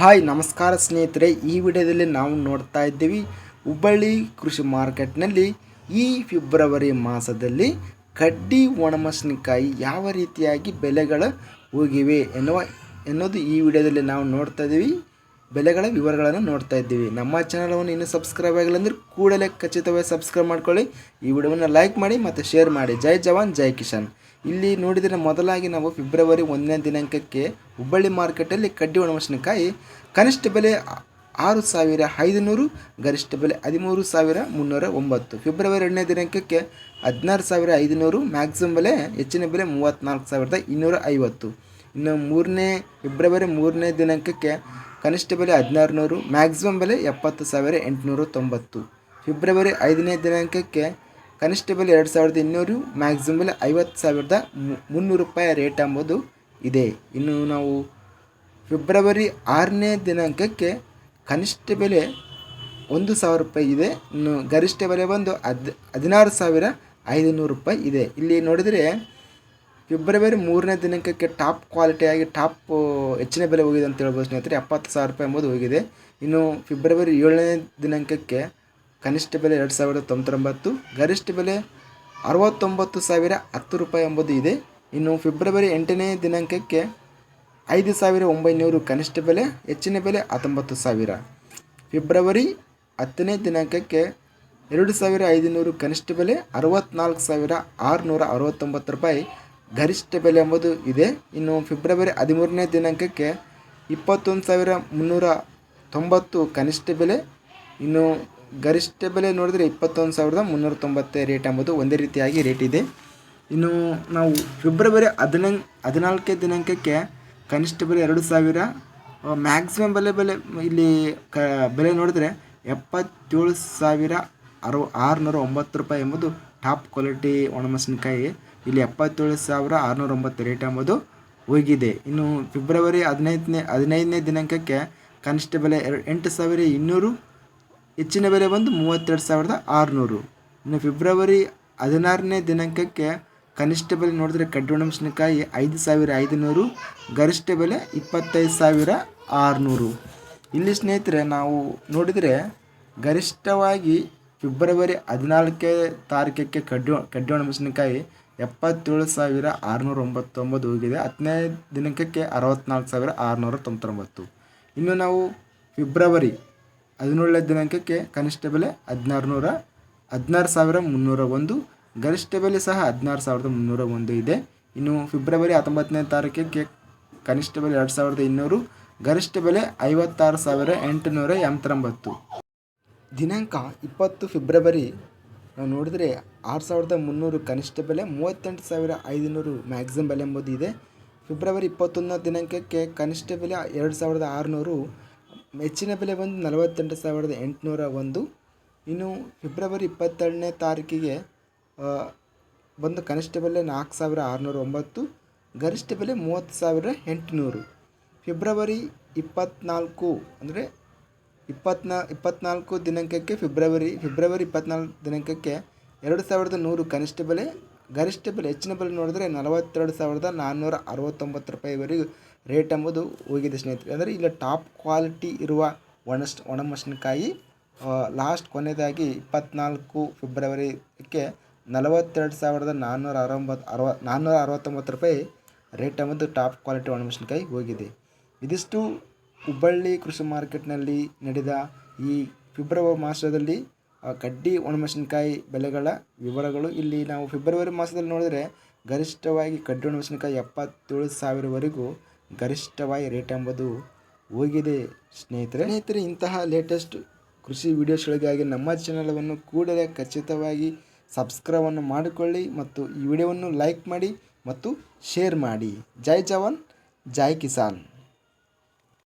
Hi, ನಮಸ್ಕಾರ ಸ್ನೇಹಿತರೆ. ಈ ವಿಡಿಯೋದಲ್ಲಿ ನಾವು ನೋಡ್ತಾ ಇದ್ದೀವಿ ಹುಬ್ಬಳ್ಳಿ ಕೃಷಿ ಮಾರ್ಕೆಟ್ನಲ್ಲಿ ಈ ಫೆಬ್ರವರಿ ಮಾಸದಲ್ಲಿ ಕಡ್ಡಿ, ಒಣಮೆಣಸಿನಕಾಯಿ ಯಾವ ರೀತಿಯಾಗಿ ಬೆಲೆಗಳು ಹೋಗಿವೆ ಎನ್ನುವ ಎನ್ನೋದು ಈ ವಿಡಿಯೋದಲ್ಲಿ ನಾವು ನೋಡ್ತಾ ಇದ್ದೀವಿ. ಬೆಲೆಗಳ ವಿವರಗಳನ್ನು ನೋಡ್ತಾ ಇದ್ದೀವಿ. ನಮ್ಮ ಚಾನಲನ್ನು ಇನ್ನೂ ಸಬ್ಸ್ಕ್ರೈಬ್ ಆಗಿಲ್ಲ ಅಂದರೆ ಕೂಡಲೇ ಖಚಿತವಾಗಿ ಸಬ್ಸ್ಕ್ರೈಬ್ ಮಾಡ್ಕೊಳ್ಳಿ. ಈ ವಿಡಿಯೋವನ್ನು ಲೈಕ್ ಮಾಡಿ ಮತ್ತು ಶೇರ್ ಮಾಡಿ. ಜೈ ಜವಾನ್, ಜೈ ಕಿಶನ್ ಇಲ್ಲಿ ನೋಡಿದರೆ ಮೊದಲಾಗಿ ನಾವು ಫೆಬ್ರವರಿ ಒಂದನೇ ದಿನಾಂಕಕ್ಕೆ ಹುಬ್ಬಳ್ಳಿ ಮಾರ್ಕೆಟಲ್ಲಿ ಕಡ್ಡಿ ಒಣಮೆಣಸಿನಕಾಯಿ, ಕನಿಷ್ಠ ಬೆಲೆ ಆರು ಸಾವಿರ ಐದುನೂರು, ಗರಿಷ್ಠ ಬೆಲೆ ಹದಿಮೂರು ಸಾವಿರ ಮುನ್ನೂರ ಒಂಬತ್ತು. ಫೆಬ್ರವರಿ ಎರಡನೇ ದಿನಾಂಕಕ್ಕೆ ಹದಿನಾರು ಸಾವಿರ ಐದುನೂರು ಮ್ಯಾಕ್ಸಿಮಮ್ ಬೆಲೆ ಹೆಚ್ಚಿನ ಬೆಲೆ ಮೂವತ್ತ್ನಾಲ್ಕು ಸಾವಿರದ ಇನ್ನೂರ ಐವತ್ತು. ಇನ್ನು ಮೂರನೇ, ಫೆಬ್ರವರಿ ಮೂರನೇ ದಿನಾಂಕಕ್ಕೆ ಕನಿಷ್ಠ ಬೆಲೆ ಹದಿನಾರು ನೂರು ಮ್ಯಾಕ್ಸಿಮಮ್ ಬೆಲೆ ಎಪ್ಪತ್ತು ಸಾವಿರ ಎಂಟುನೂರ ತೊಂಬತ್ತು. ಫೆಬ್ರವರಿ ಐದನೇ ದಿನಾಂಕಕ್ಕೆ ಕನಿಷ್ಠ ಬೆಲೆ ಎರಡು ಸಾವಿರದ ಇನ್ನೂರು ಮ್ಯಾಕ್ಸಿಮಮ್ ಬೆಲೆ ಐವತ್ತು ಸಾವಿರದ ಮುನ್ನೂರು ರೂಪಾಯಿ ರೇಟ್ ಎಂಬುದು ಇದೆ. ಇನ್ನು ನಾವು ಫೆಬ್ರವರಿ ಆರನೇ ದಿನಾಂಕಕ್ಕೆ ಕನಿಷ್ಠ ಬೆಲೆ ಒಂದು ಸಾವಿರ ರೂಪಾಯಿ ಇದೆ. ಇನ್ನು ಗರಿಷ್ಠ ಬೆಲೆ ಬಂದು ಹದ್ ಹದಿನಾರು ಸಾವಿರ ಐದುನೂರು ರೂಪಾಯಿ ಇದೆ. ಇಲ್ಲಿ ನೋಡಿದರೆ ಫೆಬ್ರವರಿ ಮೂರನೇ ದಿನಾಂಕಕ್ಕೆ ಟಾಪ್ ಕ್ವಾಲಿಟಿಯಾಗಿ ಟಾಪ್ ಹೆಚ್ಚಿನ ಬೆಲೆ ಹೋಗಿದೆ ಅಂತ ಹೇಳ್ಬೋದು ಸ್ನೇಹಿತರೆ. ಎಪ್ಪತ್ತು ಸಾವಿರ ರೂಪಾಯಿ ಎಂಬುದು ಹೋಗಿದೆ. ಇನ್ನು ಫೆಬ್ರವರಿ ಏಳನೇ ದಿನಾಂಕಕ್ಕೆ ಕನಿಷ್ಠ ಬೆಲೆ ಎರಡು ಸಾವಿರದ ತೊಂಬತ್ತೊಂಬತ್ತು, ಗರಿಷ್ಠ ಬೆಲೆ ಅರವತ್ತೊಂಬತ್ತು ಸಾವಿರ ಹತ್ತು ರೂಪಾಯಿ ಎಂಬುದು ಇದೆ. ಇನ್ನು ಫೆಬ್ರವರಿ ಎಂಟನೇ ದಿನಾಂಕಕ್ಕೆ ಐದು ಸಾವಿರ ಒಂಬೈನೂರು ಕನಿಷ್ಠ ಬೆಲೆ, ಹೆಚ್ಚಿನ ಬೆಲೆ ಹತ್ತೊಂಬತ್ತು ಸಾವಿರ. ಫೆಬ್ರವರಿ ಹತ್ತನೇ ದಿನಾಂಕಕ್ಕೆ ಎರಡು ಸಾವಿರ ಐದುನೂರು ಕನಿಷ್ಠ ಬೆಲೆ ಅರವತ್ನಾಲ್ಕು ಸಾವಿರ ಆರುನೂರ ಅರವತ್ತೊಂಬತ್ತು ರೂಪಾಯಿ, ಗರಿಷ್ಠ ಬೆಲೆ ಎಂಬುದು ಇದೆ. ಇನ್ನು ಫೆಬ್ರವರಿ ಹದಿಮೂರನೇ ದಿನಾಂಕಕ್ಕೆ ಇಪ್ಪತ್ತೊಂದು ಸಾವಿರ ಮುನ್ನೂರ ತೊಂಬತ್ತು ಕನಿಷ್ಠ ಬೆಲೆ, ಇನ್ನು ಗರಿಷ್ಠ ಬೆಲೆ ನೋಡಿದರೆ ಇಪ್ಪತ್ತೊಂದು ಸಾವಿರದ ಮುನ್ನೂರ ತೊಂಬತ್ತೇ ರೇಟ್ ಎಂಬುದು ಒಂದೇ ರೀತಿಯಾಗಿ ರೇಟ್ ಇದೆ. ಇನ್ನು ನಾವು ಫೆಬ್ರವರಿ ಹದಿನಂಗ್ ಹದಿನಾಲ್ಕೇ ದಿನಾಂಕಕ್ಕೆ ಕನಿಷ್ಠ ಬೆಲೆ ಎರಡು ಸಾವಿರ ಮ್ಯಾಕ್ಸಿಮಮ್ ಬೆಲೆ ಬೆಲೆ, ಇಲ್ಲಿ ಕ, ಬೆಲೆ ನೋಡಿದರೆ ಎಪ್ಪತ್ತೇಳು ಸಾವಿರ ಅರು, ಆರುನೂರ ಒಂಬತ್ತು ರೂಪಾಯಿ ಎಂಬುದು ಟಾಪ್ ಕ್ವಾಲಿಟಿ ಒಣಮೆಣಸಿನಕಾಯಿ. ಇಲ್ಲಿ ಎಪ್ಪತ್ತೇಳು ಸಾವಿರ ಆರುನೂರ ಒಂಬತ್ತು ರೇಟ್ ಎಂಬುದು ಹೋಗಿದೆ. ಇನ್ನು ಫೆಬ್ರವರಿ ಹದಿನೈದನೇ ಹದಿನೈದನೇ ದಿನಾಂಕಕ್ಕೆ ಕನಿಷ್ಠ ಬೆಲೆ ಎರಡು ಎಂಟು ಸಾವಿರ ಇನ್ನೂರು ಹೆಚ್ಚಿನ ಬೆಲೆ ಬಂದು ಮೂವತ್ತೆರಡು ಸಾವಿರದ ಆರುನೂರು. ಇನ್ನು ಫೆಬ್ರವರಿ ಹದಿನಾರನೇ ದಿನಾಂಕಕ್ಕೆ ಕನಿಷ್ಠ ಬೆಲೆ ನೋಡಿದ್ರೆ ಕಡ್ಡಿ ಮೆಣಸಿನಕಾಯಿ ಐದು ಸಾವಿರ ಐದುನೂರು, ಗರಿಷ್ಠ ಬೆಲೆ ಇಪ್ಪತ್ತೈದು ಸಾವಿರ ಆರುನೂರು. ಇಲ್ಲಿ ಸ್ನೇಹಿತರೆ, ನಾವು ನೋಡಿದರೆ ಗರಿಷ್ಠವಾಗಿ ಫೆಬ್ರವರಿ ಹದಿನಾಲ್ಕೇ ತಾರೀಕಕ್ಕೆ ಕಡ್ಡಿ ಕಡ್ಡಿ ಮೆಣಸಿನಕಾಯಿ ಎಪ್ಪತ್ತೇಳು ಸಾವಿರ ಆರುನೂರ ಒಂಬತ್ತೊಂಬತ್ತು ಹೋಗಿದೆ. ಹತ್ತನೇ ದಿನಾಂಕಕ್ಕೆ ಅರವತ್ತ್ನಾಲ್ಕು ಸಾವಿರ ಆರುನೂರ ತೊಂಬತ್ತೊಂಬತ್ತು ಇನ್ನು ನಾವು ಫೆಬ್ರವರಿ ಹದಿನೇಳನೇ ದಿನಾಂಕಕ್ಕೆ ಕನಿಷ್ಠ ಬೆಲೆ ಹದಿನಾರು ನೂರ ಹದಿನಾರು ಸಾವಿರ ಮುನ್ನೂರ ಒಂದು, ಗರಿಷ್ಠ ಬೆಲೆ ಸಹ ಹದಿನಾರು ಸಾವಿರದ ಮುನ್ನೂರ ಒಂದು ಇದೆ. ಇನ್ನು ಫೆಬ್ರವರಿ ಹತ್ತೊಂಬತ್ತನೇ ತಾರೀಕಿಗೆ ಕನಿಷ್ಠ ಬೆಲೆ ಎರಡು ಸಾವಿರದ ಇನ್ನೂರು, ಗರಿಷ್ಠ ಬೆಲೆ ಐವತ್ತಾರು ಸಾವಿರ ಎಂಟುನೂರ ಎಂಬತ್ತೊಂಬತ್ತು. ದಿನಾಂಕ ಇಪ್ಪತ್ತು ಫೆಬ್ರವರಿ. ನಾವು ನೋಡಿದರೆ ಆರು ಸಾವಿರದ ಮುನ್ನೂರು ಕನಿಷ್ಠ ಬೆಲೆ, ಮೂವತ್ತೆಂಟು ಸಾವಿರ ಐದುನೂರು ಮ್ಯಾಕ್ಸಿಮಮ್ ಬೆಲೆ ಎಂಬುದು ಇದೆ. ಫೆಬ್ರವರಿ ಇಪ್ಪತ್ತೊಂದನೇ ದಿನಾಂಕಕ್ಕೆ ಕನಿಷ್ಠ ಬೆಲೆ ಎರಡು ಸಾವಿರದ ಆರುನೂರು ಹೆಚ್ಚಿನ ಬೆಲೆ ಬಂದು ನಲವತ್ತೆಂಟು ಸಾವಿರದ ಎಂಟುನೂರ ಒಂದು. ಇನ್ನು ಫೆಬ್ರವರಿ ಇಪ್ಪತ್ತೆರಡನೇ ತಾರೀಕಿಗೆ ಬಂದು ಕನಿಷ್ಠ ಬೆಲೆ ನಾಲ್ಕು ಸಾವಿರ ಆರುನೂರ ಒಂಬತ್ತು, ಗರಿಷ್ಠ ಬೆಲೆ ಮೂವತ್ತು ಸಾವಿರ ಎಂಟುನೂರು. ಫಿಬ್ರವರಿ ಇಪ್ಪತ್ತ್ನಾಲ್ಕು ಅಂದರೆ ಇಪ್ಪತ್ನಾ, ಇಪ್ಪತ್ನಾಲ್ಕು ದಿನಾಂಕಕ್ಕೆ ಫೆಬ್ರವರಿ ಫೆಬ್ರವರಿ ಇಪ್ಪತ್ನಾಲ್ಕು ದಿನಾಂಕಕ್ಕೆ ಎರಡು ಸಾವಿರದ ನೂರು ಕನಿಷ್ಠ ಬೆಲೆ ಗರಿಷ್ಠ ಬೆಲೆ, ಹೆಚ್ಚಿನ ಬೆಲೆ ನೋಡಿದ್ರೆ ನಲವತ್ತೆರಡು ಸಾವಿರದ ನಾನ್ನೂರ ಅರವತ್ತೊಂಬತ್ತು ರೂಪಾಯಿವರೆಗೂ ರೇಟ್ ಎಂಬುದು ಹೋಗಿದೆ ಸ್ನೇಹಿತರೆ. ಅಂದರೆ ಇಲ್ಲಿ ಟಾಪ್ ಕ್ವಾಲಿಟಿ ಇರುವ ಒಣಸ್, ಒಣಮೆಣಸಿನಕಾಯಿ ಲಾಸ್ಟ್ ಕೊನೆಯದಾಗಿ ಇಪ್ಪತ್ನಾಲ್ಕು ಫೆಬ್ರವರಿಗೆ ನಲವತ್ತೆರಡು ಸಾವಿರದ ನಾನ್ನೂರ ಅರವತ್ತು, ಅರವ, ನಾನ್ನೂರ ಅರವತ್ತೊಂಬತ್ತು ರೂಪಾಯಿ ರೇಟ್ ಎಂಬುದು ಟಾಪ್ ಕ್ವಾಲಿಟಿ ಒಣಮೆಣಸಿನಕಾಯಿ ಹೋಗಿದೆ. ಇದಿಷ್ಟು ಹುಬ್ಬಳ್ಳಿ ಕೃಷಿ ಮಾರ್ಕೆಟ್ನಲ್ಲಿ ನಡೆದ ಈ ಫೆಬ್ರವರಿ ಮಾಸದಲ್ಲಿ ಕಡ್ಡಿ ಒಣಮೆಣಸಿನಕಾಯಿ ಬೆಲೆಗಳ ವಿವರಗಳು ಇಲ್ಲಿ ನಾವು ಫೆಬ್ರವರಿ ಮಾಸದಲ್ಲಿ ನೋಡಿದರೆ ಗರಿಷ್ಠವಾಗಿ ಕಡ್ಡಿ ಒಣಮೆಣಸಿನಕಾಯಿ ಎಪ್ಪತ್ತೇಳು ಸಾವಿರವರೆಗೂ ಗರಿಷ್ಠವಾಗಿ ರೇಟ್ ಎಂಬುದು ಹೋಗಿದೆ ಸ್ನೇಹಿತರೆ. ಸ್ನೇಹಿತರೆ, ಇಂತಹ ಲೇಟೆಸ್ಟ್ ಕೃಷಿ ವಿಡಿಯೋಸ್ಗಳಿಗಾಗಿ ನಮ್ಮ ಚಾನಲನ್ನು ಕೂಡಲೇ ಖಚಿತವಾಗಿ ಸಬ್ಸ್ಕ್ರೈಬನ್ನು ಮಾಡಿಕೊಳ್ಳಿ ಮತ್ತು ಈ ವಿಡಿಯೋವನ್ನು ಲೈಕ್ ಮಾಡಿ ಮತ್ತು ಶೇರ್ ಮಾಡಿ. ಜೈ ಜವಾನ್, ಜೈ ಕಿಸಾನ್.